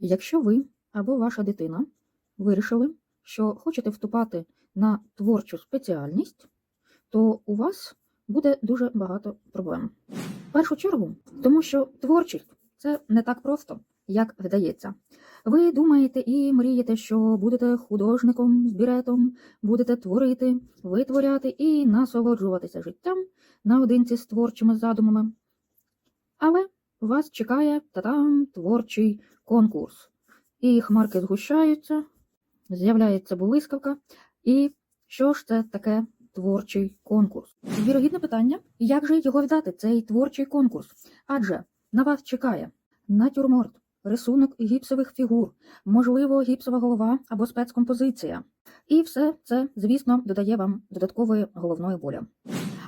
Якщо ви або ваша дитина вирішили, що хочете вступати на творчу спеціальність, то у вас буде дуже багато проблем. В першу чергу, тому що творчість це не так просто, як здається. Ви думаєте і мрієте, що будете художником з біретом, будете творити, витворяти і насолоджуватися життям наодинці з творчими задумами. Але вас чекає та-там творчий конкурс. І хмарки згущаються, з'являється блискавка. І що ж це таке творчий конкурс? Вірогідне питання, як же його віддати, цей творчий конкурс? Адже на вас чекає натюрморт, рисунок гіпсових фігур, можливо, гіпсова голова або спецкомпозиція. І все це, звісно, додає вам додаткової головної болі.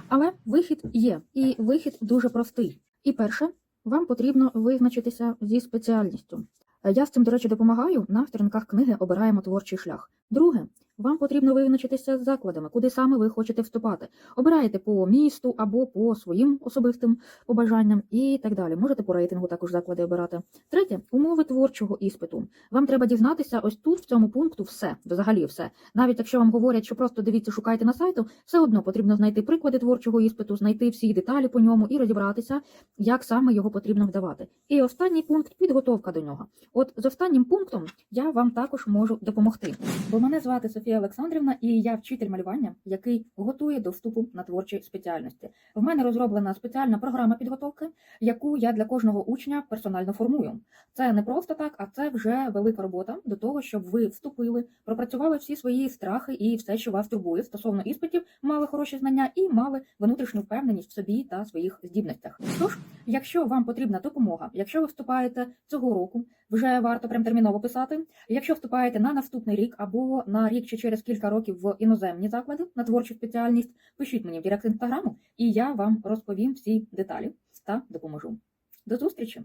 Але вихід є, і вихід дуже простий. І перше, вам потрібно визначитися зі спеціальністю. Я з цим, до речі, допомагаю на сторінках книги Обираємо творчий шлях. Друге, вам потрібно визначитися з закладами, куди саме ви хочете вступати. Обираєте по місту або по своїм особистим побажанням і так далі. Можете по рейтингу також заклади обирати. Третє умови творчого іспиту. Вам треба дізнатися ось тут, в цьому пункту, все, взагалі все. Навіть якщо вам говорять, що просто дивіться, шукайте на сайту, все одно потрібно знайти приклади творчого іспиту, знайти всі деталі по ньому і розібратися, як саме його потрібно вдавати. І останній пункт підготовка до нього. От з останнім пунктом я вам також можу допомогти. Бо мене звати Софія Олександрівна, і я вчитель малювання, який готує до вступу на творчі спеціальності. В мене розроблена спеціальна програма підготовки, яку я для кожного учня персонально формую. Це не просто так, а це вже велика робота до того, щоб ви вступили, пропрацювали всі свої страхи і все, що вас турбує стосовно іспитів, мали хороші знання і мали внутрішню впевненість в собі та своїх здібностях. Тож, якщо вам потрібна допомога, якщо ви вступаєте цього року, вже варто прям терміново писати. Якщо вступаєте на наступний рік або на рік чи через кілька років в іноземні заклади на творчу спеціальність, пишіть мені в директ інстаграму, і я вам розповім всі деталі та допоможу. До зустрічі!